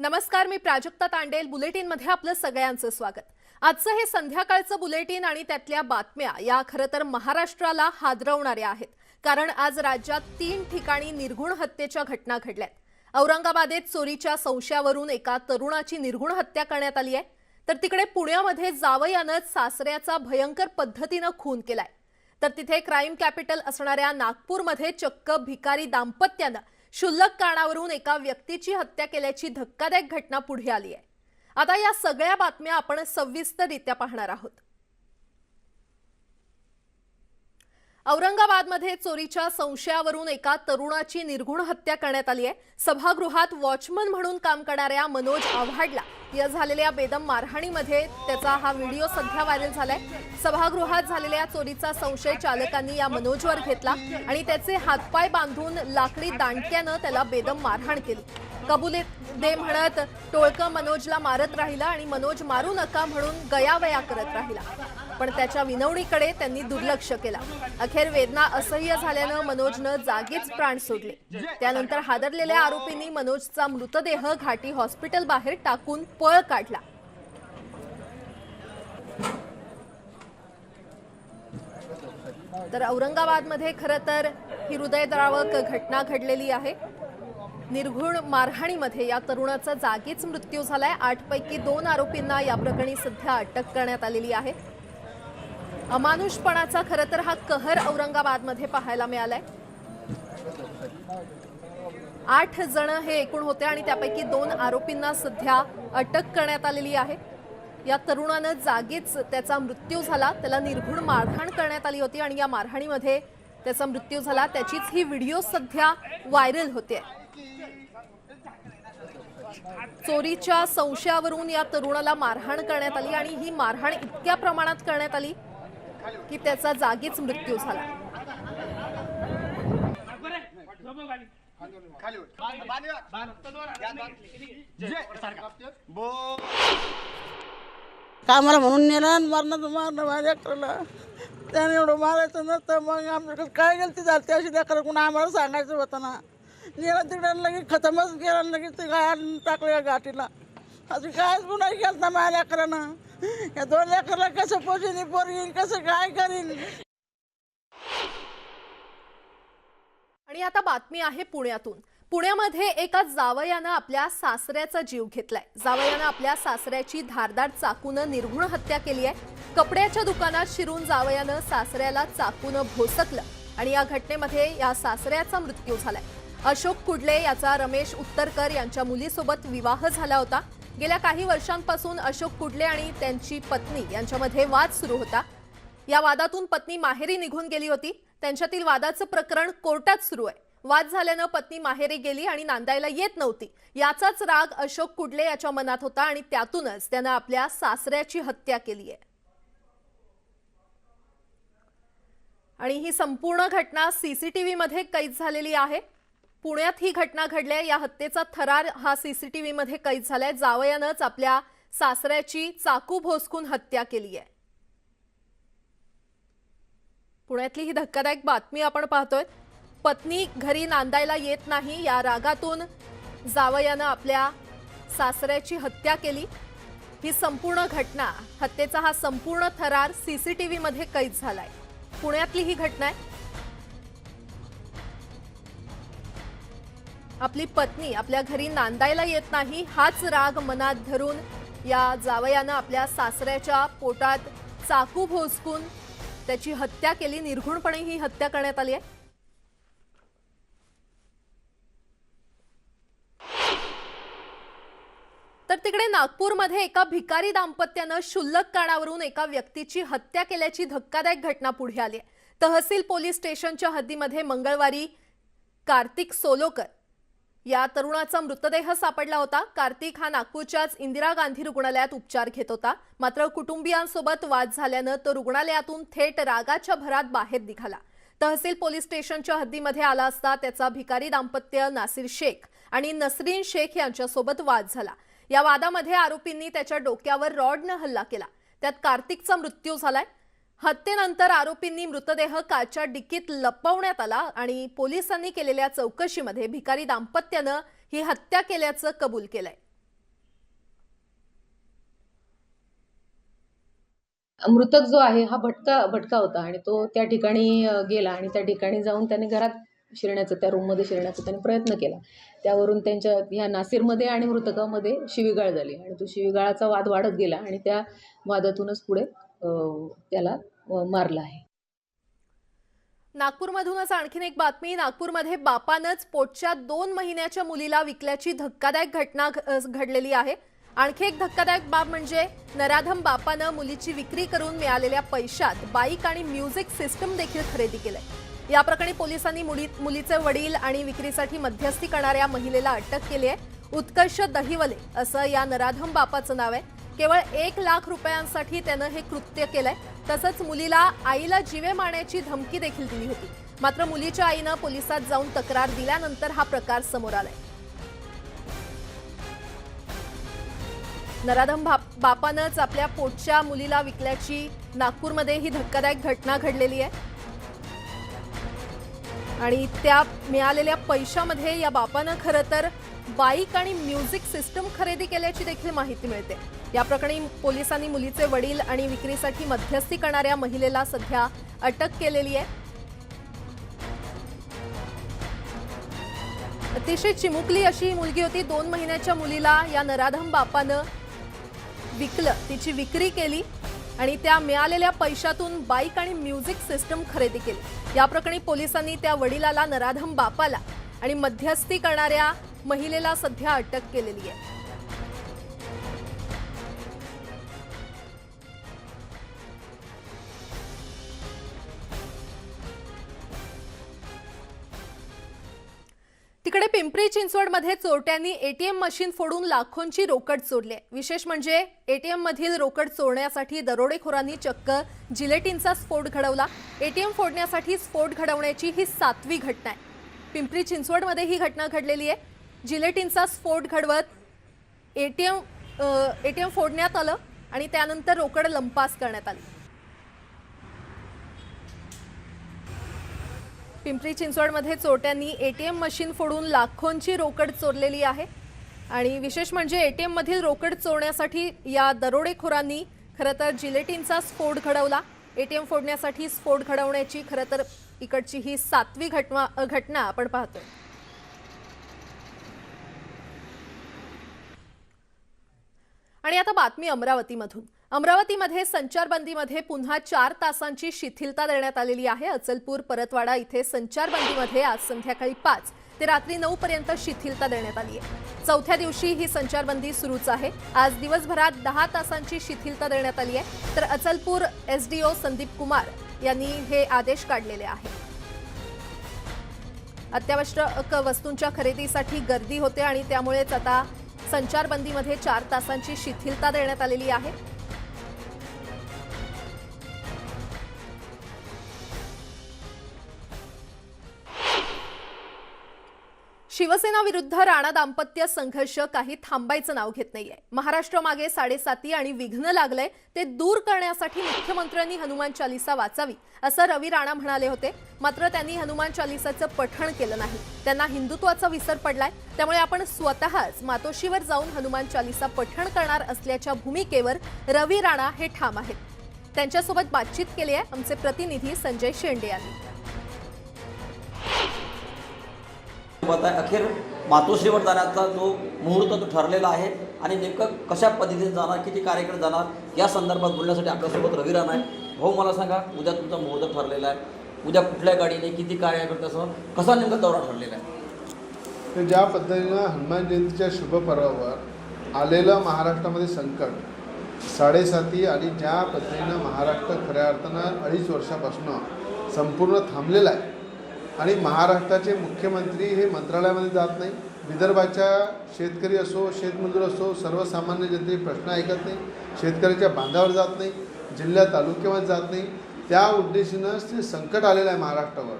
नमस्कार मी प्राजक्ता तांडेल. बुलेटिनमध्ये आपलं सगळ्यांचं स्वागत. आजचं हे संध्याकाळचं बुलेटिन आणि त्यातल्या बातम्या या खरं तर महाराष्ट्राला हादरवणाऱ्या आहेत. कारण आज राज्यात तीन ठिकाणी निर्गुण हत्येच्या घटना घडल्यात. औरंगाबादेत चोरीच्या संशयावरून एका तरुणाची निर्गुण हत्या करण्यात आली आहे. तर तिकडे पुण्यामध्ये जावयानं सासऱ्याचा भयंकर पद्धतीनं खून केलाय. तर तिथे क्राईम कॅपिटल असणाऱ्या नागपूरमध्ये चक्क भिकारी दाम्पत्यानं क्षुल्लक कारणावरून एका व्यक्तीची हत्या केल्याची धक्कादायक घटना पुढे आली आहे. आता या सगळ्या बातम्या आपण सविस्तररित्या पाहणार आहोत. औरंगाबादमध्ये चोरीच्या संशयावरून एका तरुणाची निर्गुण हत्या करण्यात आली आहे. सभागृहात वॉचमन म्हणून काम करणाऱ्या मनोज आव्हाडला या झालेल्या बेदम मारहाणीमध्ये त्याचा हा व्हिडिओ सध्या व्हायरल झालाय. सभागृहात झालेल्या चोरीचा संशय चालकांनी या मनोजवर घेतला आणि त्याचे हातपाय बांधून लाकडी दांडक्यानं त्याला बेदम मारहाण केली. कबुले दे म्हणत टोळकं मनोजला मारत राहिला आणि मनोज मारू नका म्हणून गयावया करत राहिला. पण त्याच्या विनवणीकडे त्यांनी दुर्लक्ष केला. अखेर वेदना असह्य झाल्यानं मनोजनं जागीच प्राण सोडले. त्यानंतर हादरलेल्या आरोपींनी मनोजचा मृतदेह घाटी हॉस्पिटल बाहेर टाकून पळ काढला. तर औरंगाबादमध्ये खरं तर ही हृदयद्रावक घटना घडलेली आहे. निर्घुण मारहाणीमध्ये या तरुणाचा जागीच मृत्यू झालाय. आठपैकी दोन आरोपींना या प्रकरणी सध्या अटक करण्यात आलेली आहे. अमानुषपणाचा खरं तर हा कहर औरंगाबादमध्ये पाहायला मिळालाय. आठ जण हे एकूण होते आणि त्यापैकी दोन आरोपींना सध्या अटक करण्यात आलेली आहे. या तरुणानं जागीच त्याचा मृत्यू झाला. त्याला निर्घुण मारहाण करण्यात आली होती आणि या मारहाणीमध्ये त्याचा मृत्यू झाला. त्याचीच ही व्हिडिओ सध्या व्हायरल होते. चोरीच्या संशयावरून या तरुणाला मारहाण करण्यात आली आणि ही मारहाण इतक्या प्रमाणात करण्यात आली की त्याचा जागीच मृत्यू झाला. कामाला म्हणून नेलं आणि मरणाचं मारणं माझ्या लेकराला त्याने एवढं मारायचं नसतं मग आमच्याकडे काय गलती झाली? त्या अशी लेकरं कोण आम्हाला सांगायचं होतं ना. नेलं तिकडे लगेच खतमच गेलं लगेच ते गाय टाकलं या गाठीला. अजून कायच गुन्हा केलं ना माझ्या लेकरानं या दोन लेकराला कसं पोषीन पोरगीन कसं काय करीन? आणि आता बातमी आहे पुण्यातून. पुण्यामध्ये एका जावयानं आपल्या सासऱ्याचा जीव घेतलाय. जावयानं आपल्या सासऱ्याची धारदार चाकूनं निर्घुण हत्या केली आहे. कपड्याच्या दुकानात शिरून जावयानं सासऱ्याला चाकूनं भोसकलं आणि या घटनेमध्ये या सासऱ्याचा मृत्यू झालाय. अशोक कुडले याचा रमेश उत्तरकर यांच्या मुलीसोबत विवाह झाला होता. गेल्या काही वर्षांपासून अशोक कुडले आणि त्यांची पत्नी यांच्यामध्ये वाद सुरू होता. या वादातून पत्नी माहेरी निघून गेली होती. त्यांच्यातील वादाचं प्रकरण कोर्टात सुरू आहे. वाद झाल्यानं पत्नी माहेरी गेली आणि नांदायला येत नव्हती. याचाच राग अशोक कुडले याच्या मनात होता आणि त्यातूनच त्यानं आपल्या सासऱ्याची हत्या केली आहे. आणि ही संपूर्ण घटना सीसीटीव्ही मध्ये कैद झालेली आहे. पुण्यात ही घटना घडली या हत्येचा थरार हा सीसीटीव्ही मध्ये कैद झालाय. जावयानंच आपल्या सासऱ्याची चाकू भोसकून हत्या केली आहे पुण्यातली ही धक्कादायक बातमी आपण पाहतोय. पत्नी घरी नांदायला येत नाही या रागातून जावयानं आपल्या सासऱ्याची हत्या केली. ही संपूर्ण घटना हत्येचा हा संपूर्ण थरार सीसीटीव्ही मध्ये कैद झालाय. पुण्यातली ही घटना आहे. आपली पत्नी आपल्या घरी नांदायला येत नाही हाच राग मनात धरून या जावयानं आपल्या सासऱ्याच्या पोटात चाकू भोसकून त्याची हत्या केली निर्घुणपणे ही हत्या करण्यात आली आहे. तर तिकडे नागपूरमध्ये एका भिकारी दाम्पत्यानं क्षुल्लक कारणावरून एका व्यक्तीची हत्या केल्याची धक्कादायक घटना पुढे आली आहे. तहसील पोलीस स्टेशनच्या हद्दीमध्ये मंगळवारी कार्तिक सोलोकर या तरुणाचा मृतदेह सापडला होता. कार्तिक हा नागपूरच्याच इंदिरा गांधी रुग्णालयात उपचार घेत होता. मात्र कुटुंबियांसोबत वाद झाल्यानं तो रुग्णालयातून थेट रागाच्या भरात बाहेर निघाला. तहसील पोलीस स्टेशनच्या हद्दीमध्ये आला असता त्याचा भिकारी दाम्पत्य नासिर शेख आणि नसरीन शेख यांच्यासोबत वाद झाला. या वादामध्ये आरोपींनी त्याच्या डोक्यावर रॉडनं हल्ला केला. त्यात कार्तिकचा मृत्यू झालाय. हत्येनंतर आरोपींनी मृतदेह काच्या डिक्कीत लपवण्यात आला आणि पोलिसांनी केलेल्या चौकशीमध्ये भिकारी दाम्पत्यानं ही हत्या केल्याचं कबूल केलंय. मृतक जो आहे हा भटका भटका होता आणि तो त्या ठिकाणी गेला आणि त्या ठिकाणी जाऊन त्याने घरात शिरण्याचा त्या रूममध्ये शिरण्याचा त्यांनी प्रयत्न केला. त्यावरून त्यांच्या ह्या नासिरमध्ये आणि मृतकामध्ये शिवीगाळ झाली आणि तो शिवीगाळाचा वाद वाढत गेला आणि त्या वादातूनच पुढे त्याला मारलं आहे. नागपूरमधूनच आणखीन एक बातमी. नागपूरमध्ये बापानंच पोटच्या दोन महिन्याच्या मुलीला विकल्याची धक्कादायक घटना घडलेली आहे. आणखी एक धक्कादायक बाब म्हणजे नराधम बापानं मुलीची विक्री करून मिळालेल्या पैशात बाईक आणि म्युझिक सिस्टम देखील खरेदी केलंय. या प्रकरणी पोलिसांनी मुली मुलीचे वडील आणि विक्रीसाठी मध्यस्थी करणाऱ्या महिलेला अटक केली आहे. उत्कर्ष दहिवले असं या नराधम बापाचं नाव आहे. केवळ एक लाख रुपयांसाठी त्यानं हे कृत्य केलंय. तसंच मुलीला आईला जीवे मारण्याची धमकी देखील दिली होती. मात्र मुलीच्या आईनं पोलिसात जाऊन तक्रार दिल्यानंतर हा प्रकार समोर आलाय. नराधम बाप- बापानंच आपल्या पोटच्या मुलीला विकल्याची नागपूरमध्ये ही धक्कादायक घटना घडलेली आहे. आणि त्या मिळालेल्या पैशामध्ये या बापानं खरं तर बाईक आणि म्युझिक सिस्टम खरेदी केल्याची देखील माहिती मिळते. या प्रकरणी पोलिसांनी मुलीचे वडील आणि विक्रीसाठी मध्यस्थी करणाऱ्या महिलेला सध्या अटक केलेली आहे. अतिशय चिमुकली अशी मुलगी होती. दोन महिन्याच्या मुलीला या नराधम बापानं विकलं. तिची विक्री केली आणि त्या मिळालेल्या पैशातून बाईक आणि म्युझिक सिस्टम खरेदी केली. या प्रकरणी पोलिसांनी त्या वडिलाला नराधम बापाला आणि मध्यस्थी करणाऱ्या महिलेला सध्या अटक केलेली आहे. पिंपरी चिंचवडमध्ये चोरट्यांनी एटीएम मशीन फोडून लाखोंची रोकड चोरली विशेष म्हणजे एटीएम मधील रोकड चोरण्यासाठी दरोडेखोरांनी चक्क जिलेटिनचा स्फोट घडवला. एटीएम फोडण्यासाठी स्फोट घडवण्याची ही सातवी घटना आहे. पिंपरी चिंचवडमध्ये ही घटना घडलेली आहे. जिलेटिनचा स्फोट घडवत एटीएम एटीएम फोडण्यात आलं आणि त्यानंतर रोकड लंपास करण्यात आली. पिंपरी चिंचवडमध्ये चोरट्यांनी एटीएम मशीन फोडून लाखोंची रोकड चोरलेली आहे. आणि विशेष म्हणजे एटीएम मधील रोकड चोरण्यासाठी या दरोडेखोरांनी खरं तर जिलेटिनचा स्फोट घडवला. एटीएम फोडण्यासाठी स्फोट घडवण्याची खरं तर इकडची ही सातवी घटना घटना आपण पाहतोय. आणि आता बातमी अमरावतीमधून. अमरावतीमध्ये संचारबंदीमध्ये पुन्हा चार तासांची शिथिलता देण्यात आलेली आहे. अचलपूर परतवाडा इथे संचारबंदीमध्ये आज संध्याकाळी पाच ते रात्री नऊ पर्यंत शिथिलता देण्यात आली आहे. चौथ्या दिवशी ही संचारबंदी सुरूच आहे. आज दिवसभरात दहा तासांची शिथिलता देण्यात आली आहे. तर अचलपूर एसडीओ संदीप कुमार यांनी हे आदेश काढलेले आहेत. अत्यावश्यक वस्तूंच्या खरेदीसाठी गर्दी होते आणि त्यामुळेच आता संचारबंदीमध्ये चार तासांची शिथिलता देण्यात आलेली आहे. शिवसेना विरुद्ध राणा दाम्पत्य संघर्ष काही थांबायचं नाव घेत नाहीये. महाराष्ट्र मागे साडेसाती आणि विघ्न लागलंय ते दूर करण्यासाठी मुख्यमंत्र्यांनी हनुमान चालिसा वाचावी असं रवी राणा म्हणाले होते. मात्र त्यांनी हनुमान चालिसाचं पठण केलं नाही. त्यांना हिंदुत्वाचा विसर पडलाय. त्यामुळे आपण स्वतःच मातोश्रीवर जाऊन हनुमान चालिसा पठण करणार असल्याच्या भूमिकेवर रवी राणा हे ठाम आहेत. त्यांच्यासोबत बातचीत केली आहे आमचे प्रतिनिधी संजय शेंडे यांनी. सोबत आहे. अखेर मातोश्रीवर जाण्याचा जो मुहूर्त तो ठरलेला आहे आणि नेमकं कशा पद्धतीने जाणार किती कार्यक्रम जाणार या संदर्भात बोलण्यासाठी आपल्यासोबत रवी राणा आहे. भाऊ मला सांगा उद्या तुमचा मुहूर्त ठरलेला आहे. उद्या कुठल्या गाडीने किती कार्यकर्त्यासह कसा नेमका दौरा ठरलेला आहे? तर ज्या पद्धतीनं हनुमान जयंतीच्या शुभ पर्वावर आलेलं महाराष्ट्रामध्ये संकट साडेसाती आणि ज्या पद्धतीनं महाराष्ट्र खऱ्या अर्थानं अडीच वर्षापासून संपूर्ण थांबलेला आहे आणि महाराष्ट्राचे मुख्यमंत्री हे मंत्रालयामध्ये जात नाही. विदर्भाच्या शेतकरी असो शेतमजूर असो सर्वसामान्य जनतेचे प्रश्न ऐकत नाही. शेतकऱ्याच्या बांधावर जात नाही. जिल्ह्या तालुक्यामध्ये जात नाही. त्या उद्देशानं जे संकट आलेलं आहे महाराष्ट्रावर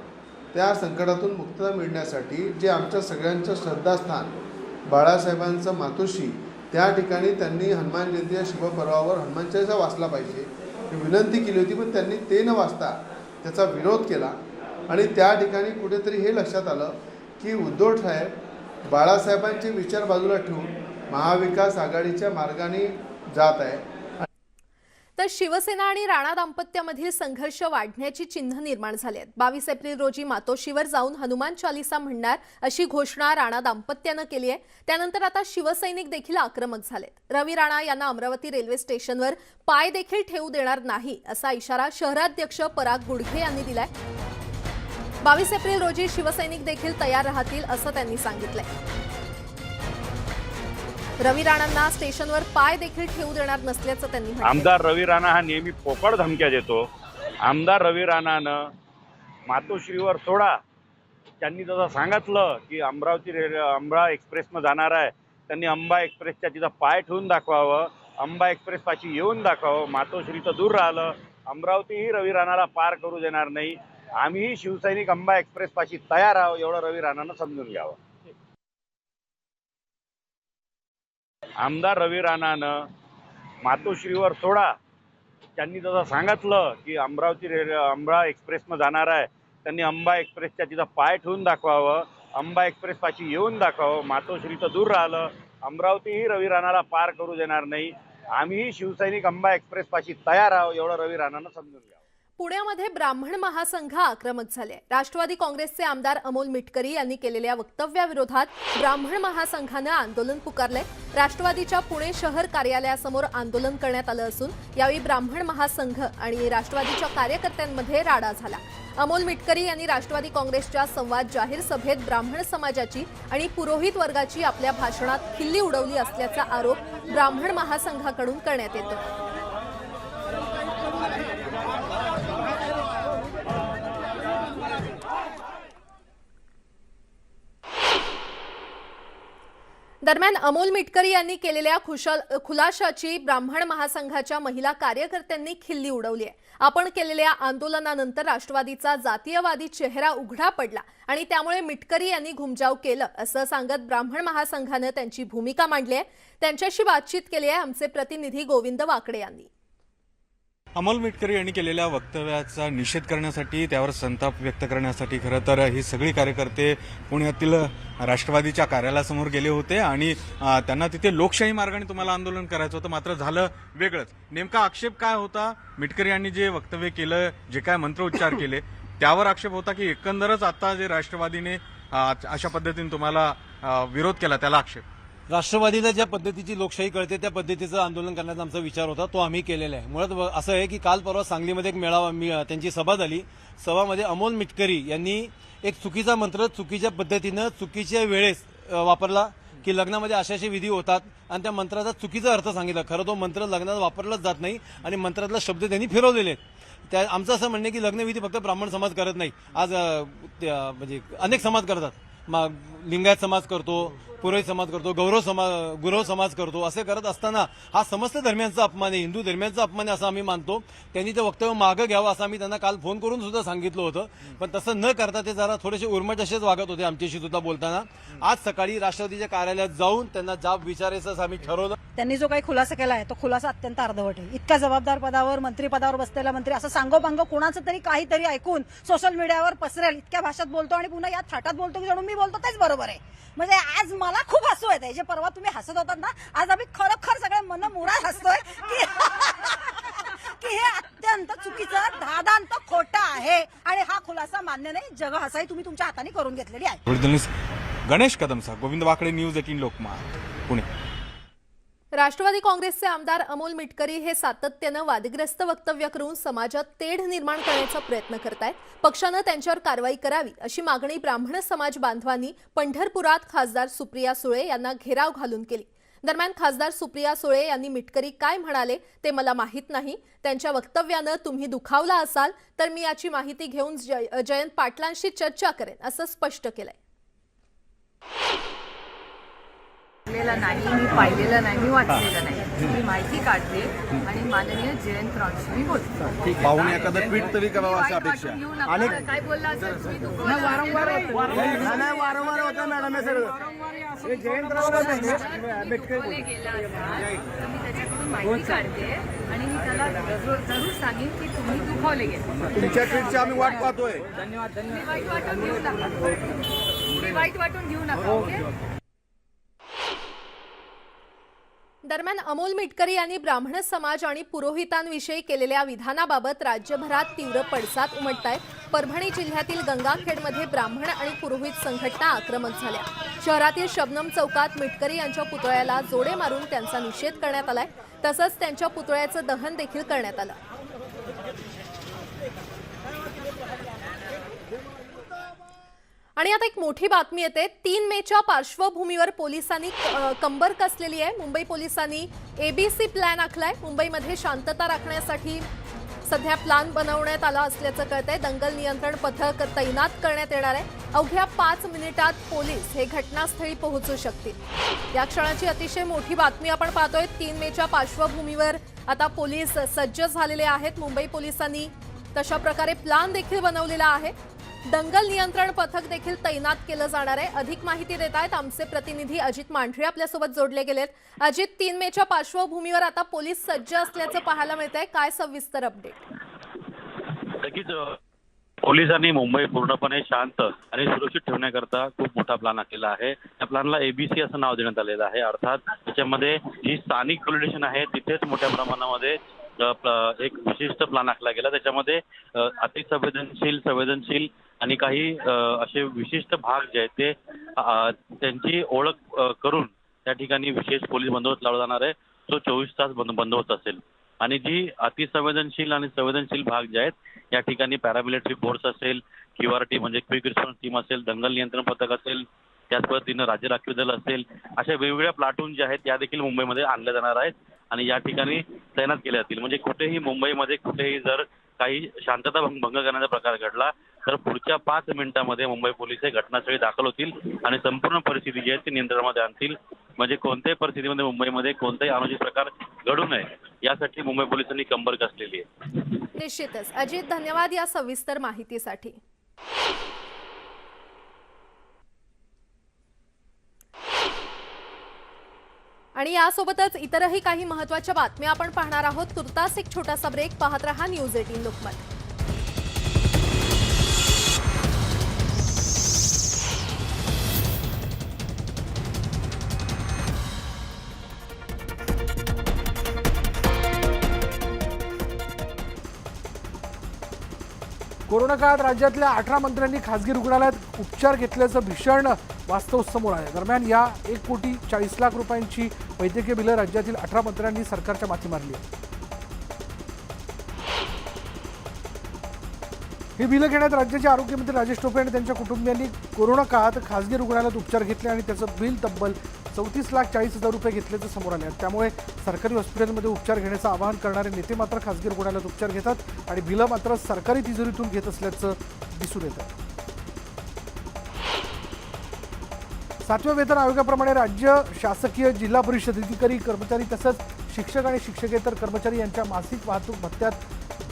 त्या संकटातून मुक्तता मिळण्यासाठी जे आमच्या सगळ्यांचं श्रद्धास्थान बाळासाहेबांचं मातोश्री त्या ठिकाणी त्यांनी हनुमान जयंतीच्या शुभपर्वावर हनुमान चालीसा वाचला पाहिजे. ही विनंती केली होती पण त्यांनी ते न वाचता त्याचा विरोध केला. आणि त्या ठिकाणी कुठेतरी हे लक्षात आलं की उद्धव साहेब बाळासाहेबांचे विचार बाजूला ठेवून महाविकास आघाडीच्या मार्गाने जात आहे. तर शिवसेना आणि राणा दाम्पत्यामधील संघर्ष वाढण्याची चिन्ह निर्माण झाली आहेत. बावीस एप्रिल रोजी मातोशीवर जाऊन हनुमान चालिसा म्हणणार अशी घोषणा राणा दाम्पत्यानं केली आहे. त्यानंतर आता शिवसैनिक देखील आक्रमक झालेत. रवी राणा यांना अमरावती रेल्वे स्टेशनवर पाय देखील ठेवू देणार नाही असा इशारा शहराध्यक्ष पराग गुडघे यांनी दिलाय. बावीस एप्रिल रोजी शिवसैनिक देखील तयार राहतील असं त्यांनी सांगितलंय. रवी राणांना स्टेशनवर पाय देखील ठेवू देणार नसल्याचं त्यांनी आमदार रवी राणा हा नेहमी पोकळ धमक्या देतो. आमदार रवी राणानं मातोश्रीवर सोडा. त्यांनी जसं सांगितलं की अमरावती रेल्वे अंबा एक्सप्रेसनं जाणार आहे. त्यांनी अंबा एक्सप्रेसच्या तिथं पाय ठेवून दाखवावं. अंबा एक्सप्रेस पाशी येऊन दाखवावं. मातोश्रीचं दूर राहिलं. अमरावतीही रवी राणाला पार करू देणार नाही. आम्हीही शिवसैनिक अंबा एक्सप्रेस पाशी तयार आहोत एवढं रवी राणानं समजून घ्यावं. आमदार रवी राणानं मातोश्रीवर सोडा. त्यांनी जसं सांगितलं की अमरावती रेल्वे अंबा एक्सप्रेसनं जाणार आहे त्यांनी अंबा एक्सप्रेसच्या तिथं पाय ठेवून दाखवावं अंबा एक्सप्रेस पाशी येऊन दाखवावं. मातोश्रीचं दूर राहिलं. अमरावतीही रवी राणाला पार करू देणार नाही. आम्हीही शिवसैनिक अंबा एक्सप्रेस पाशी तयार आहोत एवढं रवी राणानं समजून घ्यावं. पुण्यामध्ये ब्राह्मण महासंघ आक्रमक झाले. राष्ट्रवादी काँग्रेसचे आमदार अमोल मिटकरी यांनी केलेल्या वक्तव्याविरोधात ब्राह्मण महासंघानं आंदोलन पुकारले. राष्ट्रवादीच्या पुणे शहर कार्यालयासमोर आंदोलन करण्यात आलं असून यावेळी ब्राह्मण महासंघ आणि राष्ट्रवादीच्या कार्यकर्त्यांमध्ये राडा झाला. अमोल मिटकरी यांनी राष्ट्रवादी काँग्रेसच्या संवाद जाहीर सभेत ब्राह्मण समाजाची आणि पुरोहित वर्गाची आपल्या भाषणात खिल्ली उडवली असल्याचा आरोप ब्राह्मण महासंघाकडून करण्यात येतो. दरम्यान अमोल मिटकरी यांनी केलेल्या खुशाल खुलाशाची ब्राह्मण महासंघाच्या महिला कार्यकर्त्यांनी खिल्ली उडवली आहे. आपण केलेल्या आंदोलनानंतर राष्ट्रवादीचा जातीयवादी चेहरा उघडा पडला आणि त्यामुळे मिटकरी यांनी घुमजाव केलं असं सांगत ब्राह्मण महासंघानं त्यांची भूमिका मांडली आहे. त्यांच्याशी बातचीत केली आहे आमचे प्रतिनिधी गोविंद वाकडे यांनी. अमोल मिटकरी यांनी केलेल्या वक्तव्याचा निषेध करण्यासाठी त्यावर संताप व्यक्त करण्यासाठी खरं तर ही सगळी कार्यकर्ते पुण्यातील राष्ट्रवादीच्या कार्यालयासमोर गेले होते आणि त्यांना तिथे लोकशाही मार्गाने तुम्हाला आंदोलन करायचं होतं मात्र झालं वेगळंच. नेमका आक्षेप काय होता? मिटकरी यांनी जे वक्तव्य केलं जे काय मंत्रोच्चार केले त्यावर आक्षेप होता की एकंदरच आता जे राष्ट्रवादीने अशा पद्धतीने तुम्हाला विरोध केला त्याला आक्षेप? राष्ट्रवादीला ज्या पद्धतीची लोकशाही कळते त्या पद्धतीचं आंदोलन करण्याचा आमचा विचार होता तो आम्ही केलेला आहे. मुळात व- असं आहे की काल परवा सांगलीमध्ये एक मेळावा त्यांची सभा झाली. सभामध्ये अमोल मिटकरी यांनी एक चुकीचा मंत्र चुकीच्या पद्धतीनं चुकीच्या वेळेस वापरला की लग्नामध्ये असे विधी होतात आणि त्या मंत्राचा चुकीचा अर्थ सांगितला. खरं तो मंत्र लग्नात वापरलाच जात नाही आणि मंत्रातला शब्द त्यांनी फिरवलेले आहेत. त्या आमचं असं म्हणणं आहे की लग्नविधी फक्त ब्राह्मण समाज करत नाही. आज त्या- म्हणजे अनेक समाज करतात. मा लिंगायत समाज करतो पुरोहित समाज करतो गौरव समाज गुरव समाज करतो असे करत असताना हा समस्त धर्मियांचा अपमान आहे हिंदू धर्मियांचा अपमान आहे असं आम्ही मानतो. त्यांनी ते वक्तव्य मागं घ्यावं असं आम्ही त्यांना काल फोन करून सुद्धा सांगितलं होतं. पण तसं न करता ते जरा थोडेसे उर्मट असेच वागत होते आमच्याशी सुद्धा बोलताना. आज सकाळी राष्ट्रवादीच्या कार्यालयात जाऊन त्यांना जाब विचारायचं आम्ही ठरवलं. त्यांनी जो काही खुलासा केला आहे तो खुलासा अत्यंत अर्धवट आहे. इतक्या जबाबदार पदावर मंत्रीपदावर बसलेला मंत्री असं सांगोपांग कोणाचं तरी काहीतरी ऐकून सोशल मीडियावर पसरेल इतक्या भाषेत बोलतो आणि पुन्हा यात थाटात बोलतो की जणून मी बोलतो तेच बरोबर आहे. म्हणजे आज मला खूप हसू येते. जे परवा तुम्ही हसत होतात ना आज आम्ही खरोखर सगळे मन मुरात हसतोय की की हे अत्यंत चुकीचं धादांत खोटं आहे. आणि हा खुलासा मान्य नाही जग हसाई तुम्ही तुमच्या हाताने करून घेतलेली आहे. जर्नलिस्ट गणेश कदमचा गोविंद वाकडे न्यूज एटीन लोकमा पुणे. राष्ट्रवादी काँग्रेसचे आमदार अमोल मिटकरी हे सातत्यानं वादग्रस्त वक्तव्य करून समाजात तेढ निर्माण करण्याचा प्रयत्न करतायत. पक्षानं त्यांच्यावर कारवाई करावी अशी मागणी ब्राह्मण समाज बांधवांनी पंढरपुरात खासदार सुप्रिया सुळे यांना घेराव घालून केली. दरम्यान खासदार सुप्रिया सुळे यांनी मिटकरी काय म्हणाले ते मला माहीत नाही. त्यांच्या वक्तव्यानं तुम्ही दुखावला असाल तर मी याची माहिती घेऊन जय- जयंत पाटलांशी चर्चा करेन असं स्पष्ट केलंय. वाचलेलं नाही मी पाहिलेलं नाही मी वाचलेलं नाही. मी माहिती काढते आणि माननीय जयंत रावशी मी बोलते पाहून एखादं ट्विट तरी करावं अशी अपेक्षा. घेऊ नका. काय बोलला असेल तुम्ही वारंवार वारंवार होतं मॅडम हे सगळं गेला तर मी त्याच्याकडून माहिती काढते आणि मी त्याला जरूर सांगेन की तुम्ही दुखावले गेले. तुमच्या ट्विटची आम्ही वाट पाहतोय. तुम्ही वाईट वाटून घेऊ नका. वाईट वाटून घेऊ नका ओके? दरम्यान अमोल मिटकरी यांनी ब्राह्मण समाज आणि पुरोहितांविषयी केलेल्या विधानाबाबत राज्यभरात तीव्र पडसाद उमटताय परभणी जिल्ह्यातील गंगाखेडमध्ये ब्राह्मण आणि पुरोहित संघटना आक्रमक झाल्या. शहरातील शबनम चौकात मिटकरी यांच्या पुतळ्याला जोडे मारून त्यांचा निषेध करण्यात आलाय. तसंच त्यांच्या पुतळ्याचं दहन देखील करण्यात आलं. आणि आता एक मोठी बातमी येते. तीन मेच्या पार्श्वभूमीवर पोलिसांनी कंबर कसलेली आहे. मुंबई पोलिसांनी एबीसी प्लॅन आखलाय. मुंबईमध्ये शांतता राखण्यासाठी सध्या प्लान बनवण्यात आला असल्याचं कळतंय. दंगल नियंत्रण पथक तैनात करण्यात येणार आहे. अवघ्या पाच मिनिटात पोलीस हे घटनास्थळी पोहोचू शकतील. या क्षणाची अतिशय मोठी बातमी आपण पाहतोय. तीन मेच्या पार्श्वभूमीवर आता पोलीस सज्ज झालेले आहेत. मुंबई पोलिसांनी तशा प्रकारे प्लान देखील बनवलेला आहे. दंगल नियंत्रण पथक देखील तैनात केलं जाणार आहे. अधिक माहिती देत आहेत आमचे प्रतिनिधी अजित मांढरे आपल्यासोबत जोडले गेलेत. अजित तीन मेच्या पार्श्वभूमीवर आता पोलीस सज्ज असल्याचं पाहायला मिळत आहे काय सविस्तर अपडेट नक्कीच पोलिसांनी मुंबई पूर्णपणे शांत आणि सुरक्षित ठेवण्याकरता खूप मोठा प्लॅन आखलेला आहे. त्या प्लॅनला एबीसी असं नाव देण्यात आलेलं आहे. अर्थात त्याच्यामध्ये जी स्थानिक पोलीस स्टेशन आहे तिथेच मोठ्या प्रमाणामध्ये एक विशिष्ट प्लान आखला गेला. त्याच्यामध्ये अतिसंवेदनशील संवेदनशील आणि काही असे विशिष्ट भाग जे आहेत ते त्यांची ओळख करून त्या ठिकाणी विशेष पोलीस बंदोबस्त लावला जाणार आहे. तो चोवीस तास बंद बंदोबस्त असेल. आणि जी अतिसंवेदनशील आणि संवेदनशील भाग जे आहेत या ठिकाणी पॅरामिलिटरी फोर्स असेल क्यूआरटी म्हणजे क्विक रिस्पॉन्स टीम असेल दंगल नियंत्रण पथक असेल त्याच पद्धतीनं राज्य राखीव दल असेल अशा वेगवेगळ्या प्लाटून ज्या आहेत त्या देखील मुंबईमध्ये आणल्या जाणार आहेत. आणि या ठिकाणी तैनात केल्या जातील. म्हणजे कुठेही मुंबईमध्ये कुठेही जर काही शांतता भंग करण्याचा प्रकार घडला तर पुढच्या पाच मिनिटांमध्ये मुंबई पोलीस हे घटनास्थळी दाखल होतील आणि संपूर्ण परिस्थिती जी आहे ती नियंत्रणामध्ये आणतील. म्हणजे कोणत्याही परिस्थितीमध्ये मुंबईमध्ये कोणताही अनुचित प्रकार घडू नये यासाठी मुंबई पोलिसांनी कंबर कसलेली आहे. निश्चितच. अजित धन्यवाद या सविस्तर माहितीसाठी. आणि यासोबतच इतरही काही महत्त्वाच्या बातम्या आपण पाहणार आहोत. तुर्तास एक छोटासा ब्रेक पाहत रहा न्यूज एटीन लोकमत. कोरोना काळात राज्यातल्या अठरा मंत्र्यांनी खासगी रुग्णालयात उपचार घेतल्याचं भीषण वास्तव समोर आहे दरम्यान या एक कोटी चाळीस लाख रुपयांची वैद्यकीय बिलं राज्यातील अठरा मंत्र्यांनी सरकारच्या माथी मारली ही बिलं घेण्यात राज्याचे आरोग्यमंत्री राजेश टोपे आणि त्यांच्या कुटुंबियांनी कोरोना काळात खासगी रुग्णालयात उपचार घेतले आणि त्याचं बिल तब्बल चौतीस लाख चाळीस हजार रुपये घेतल्याचं समोर आले त्यामुळे सरकारी हॉस्पिटलमध्ये उपचार घेण्याचं आवाहन करणारे नेते मात्र खासगी रुग्णालयात उपचार घेतात आणि बिलं मात्र सरकारी तिजोरीतून घेत असल्याचं दिसून येतं सातव्या वेतन आयोगाप्रमाणे राज्य शासकीय जिल्हा परिषद अधिकारी कर्मचारी तसंच शिक्षक आणि शिक्षकेतर कर्मचारी यांच्या मासिक वाहतूक भत्त्यात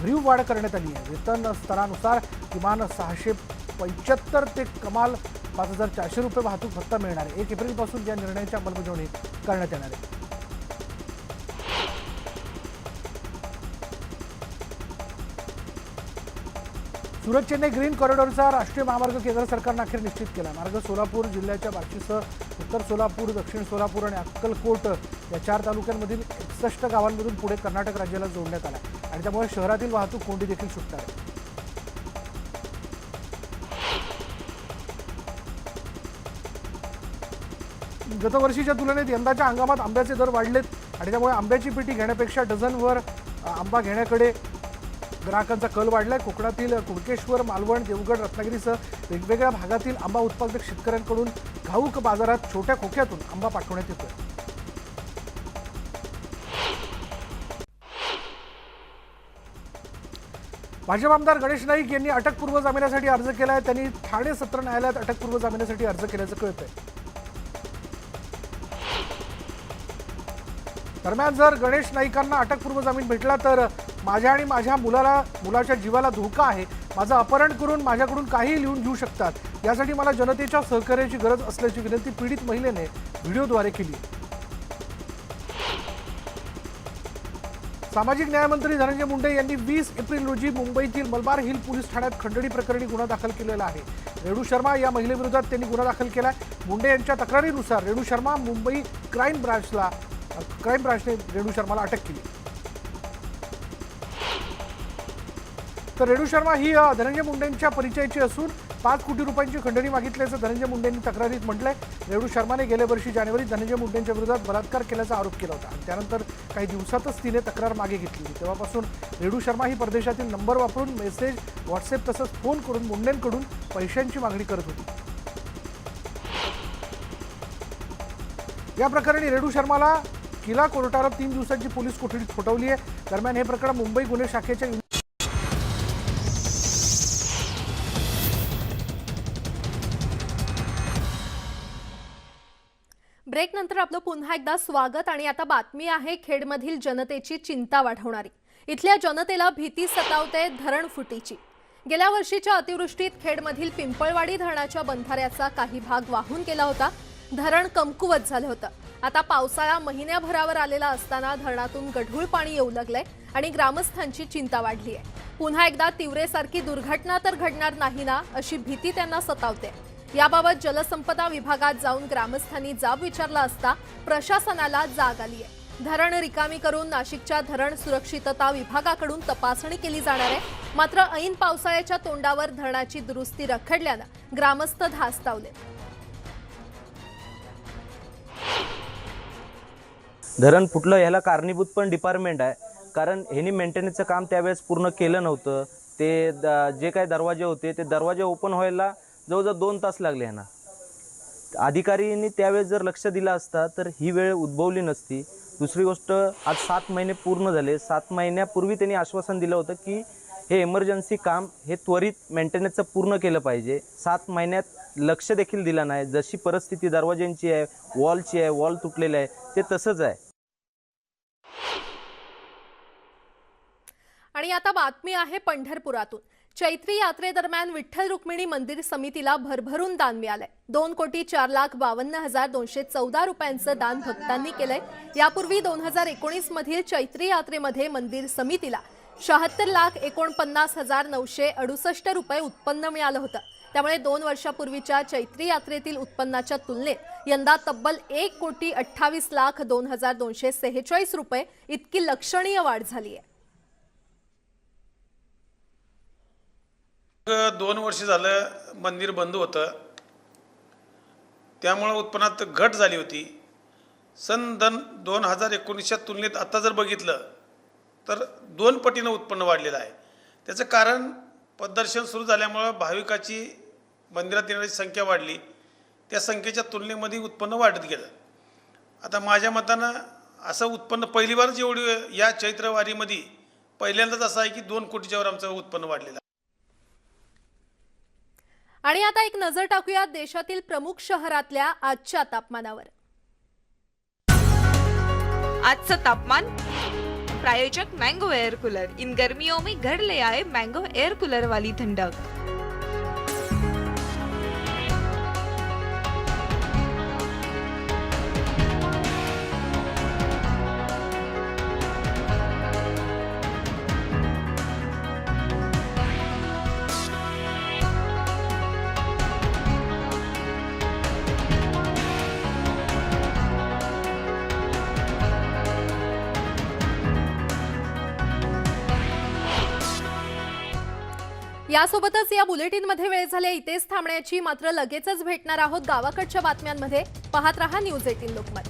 भरीव वाढ करण्यात आली आहे. वेतन स्तरानुसार किमान सहाशे पंच्याहत्तर ते कमाल पाच हजार चारशे रुपये वाहतूक भत्ता मिळणार आहे. एक एप्रिलपासून या निर्णयाची अंमलबजावणी करण्यात येणार आहे. सुरत चेन्नई ग्रीन कॉरिडॉरचा राष्ट्रीय महामार्ग केंद्र सरकारनं अखेर निश्चित केला. मार्ग सोलापूर जिल्ह्याच्या बार्शीसह उत्तर सोलापूर दक्षिण सोलापूर आणि अक्कलकोट या चार तालुक्यांमधील एकसष्ट गावांमधून पुढे कर्नाटक राज्याला जोडण्यात आला आणि त्यामुळे शहरातील वाहतूक कोंडी देखील सुटणार आहे. गतवर्षीच्या तुलनेत यंदाच्या हंगामात आंब्याचे दर वाढलेत आणि त्यामुळे आंब्याची पिटी घेण्यापेक्षा डझनवर आंबा घेण्याकडे ग्राहकांचा कल वाढलाय. कोकणातील कुणकेश्वर मालवण देवगड रत्नागिरीसह वेगवेगळ्या भागातील आंबा उत्पादक शेतकऱ्यांकडून घाऊक बाजारात छोट्या खोक्यातून आंबा पाठवण्यात येतोय. भाजप आमदार गणेश नाईक यांनी अटकपूर्व जामिनासाठी अर्ज केलाय. त्यांनी ठाणे सत्र न्यायालयात अटकपूर्व जामिनासाठी अर्ज केल्याचं कळतंय. दरम्यान जर गणेश नाईकांना अटकपूर्व जामीन भेटला तर माझ्या आणि माझ्या मुलाला मुलाच्या जीवाला धोका आहे. माझं अपहरण करून माझ्याकडून काही लिहून घेऊ शकतात. यासाठी मला जनतेच्या सहकार्याची गरज असल्याची विनंती पीडित महिलेने व्हिडिओद्वारे केली. सामाजिक न्यायमंत्री धनंजय मुंडे यांनी वीस एप्रिल रोजी मुंबईतील मलबार हिल पोलीस ठाण्यात खंडणी प्रकरणी गुन्हा दाखल केलेला आहे. रेणू शर्मा या महिलेविरोधात त्यांनी गुन्हा दाखल केला आहे. मुंडे यांच्या तक्रारीनुसार रेणू शर्मा मुंबई क्राईम ब्रांचला क्राईम ब्रांचने रेणू शर्माला अटक केली. तर रेणू शर्मा ही धनंजय मुंडेंच्या परिचयाची असून पाच कोटी रुपयांची खंडणी मागितल्याचं धनंजय मुंडेंनी तक्रारीत म्हटलंय. रेणू शर्माने गेल्या वर्षी जानेवारीत धनंजय मुंडेंच्या विरोधात बलात्कार केल्याचा आरोप केला होता. त्यानंतर काही दिवसातच तिने तक्रार मागे घेतली तेव्हापासून रेणू शर्मा ही परदेशातील नंबर वापरून मेसेज व्हॉट्सअप तसंच फोन करून मुंडेंकडून पैशांची मागणी करत होती. या प्रकरणी रेणू शर्माला किला कोर्टाला तीन दिवसांची पोलीस कोठडी ठोठावली आहे दरम्यान हे प्रकरण मुंबई गुन्हे शाखेच्या ब्रेक नंतर आपलं पुन्हा एकदा स्वागत आणि आता बातमी आहे खेडमधील जनतेची चिंता वाढवणारी. इथल्या जनतेला भीती सतावते धरण फुटीची. गेल्या वर्षीच्या अतिवृष्टीत खेडमधील पिंपळवाडी धरणाच्या बंधाऱ्याचा काही भाग वाहून गेला होता. धरण कमकुवत झालं होतं. आता पावसाळा महिन्याभरावर आलेला असताना धरणातून गढूळ पाणी येऊ लागलंय आणि ग्रामस्थांची चिंता वाढली आहे पुन्हा एकदा तिवरेसारखी दुर्घटना तर घडणार नाही ना अशी भीती त्यांना सतावते. याबाबत जलसंपदा विभागात जाऊन ग्रामस्थांनी जाब विचारला असता प्रशासनाला जाग आली आहे. धरण रिकामी करून नाशिकच्या धरण सुरक्षितता विभागाकडून तपासणी केली जाणार आहे. मात्र ऐन पावसाळ्याच्या तोंडावर धरणाची दुरुस्ती रखडल्यानं ग्रामस्थ धास्तावले. धरण फुटलं ह्याला कारणीभूत पण डिपार्टमेंट आहे. कारण ह्यांनी मेंटेनन्सचं काम त्यावेळेस पूर्ण केलं नव्हतं. ते जे काही दरवाजे होते ते दरवाजे ओपन व्हायला जवळजवळ दोन तास लागले ना अधिकाऱ्यांनी त्यावेळेस जर लक्ष दिलं असता तर ही वेळ उद्भवली नसती. दुसरी गोष्ट आज सात महिने पूर्ण झाले. सात महिन्यापूर्वी त्यांनी आश्वासन दिलं होतं की हे इमर्जन्सी काम हे त्वरित मेंटेनन्सचं पूर्ण केलं पाहिजे. सात महिन्यात लक्ष देखील दिलं नाही. जशी परिस्थिती दरवाज्यांची आहे वॉलची आहे वॉल तुटलेलं आहे ते तसंच आहे. आणि आता बातमी आहे पंढरपुरातून. चैत्री यात्रेदरम्यान विठ्ठल रुक्मिणी मंदिर समितीला भरभरून दान मिळालंय. दोन कोटी चार लाख बावन्न हजार दोनशे चौदा रुपयांचं दान भक्तांनी केलंय. यापूर्वी दोन हजार एकोणीस मधील चैत्री यात्रेमध्ये मंदिर समितीला शहात्तर लाख एकोणपन्नास हजार नऊशे अडुसष्ट रुपये उत्पन्न मिळालं होतं. त्यामुळे दोन वर्षापूर्वीच्या चैत्री यात्रेतील उत्पन्नाच्या तुलनेत यंदा तब्बल एक कोटी अठ्ठावीस लाख दोन हजार दोनशे सेहेचाळीस रुपये इतकी लक्षणीय वाढ झाली आहे दोन वर्ष झालं मंदिर बंद होतं. त्यामुळं उत्पन्नात घट झाली होती. सन दन दोन हजार एकोणीसच्या तुलनेत आत्ता जर बघितलं तर दोन पटीनं उत्पन्न वाढलेलं आहे. त्याचं कारण पददर्शन सुरू झाल्यामुळं भाविकाची मंदिरात येणारी संख्या वाढली. त्या संख्येच्या तुलनेमध्ये उत्पन्न वाढत गेलं. आता माझ्या मतानं असं उत्पन्न पहिलीवारच एवढी या चैत्रवारीमध्ये पहिल्यांदाच असं आहे की दोन कोटीच्यावर आमचं उत्पन्न वाढलेलं आहे. आणि आता एक नजर टाकूया देशातील प्रमुख शहरातल्या आजच्या तापमानावर. आजचं तापमान प्रायोजक मँगो एअर कूलर. इन गर्मियों में घर ले आए मैंगो एयर कूलर वाली ठंडक यासोबतच या बुलेटिनमध्ये वेळ झाले इथेच थांबण्याची मात्र लगेचच भेटणार आहोत गावाकडच्या बातम्यांमध्ये. पाहत रहा न्यूज एटीन लोकमत.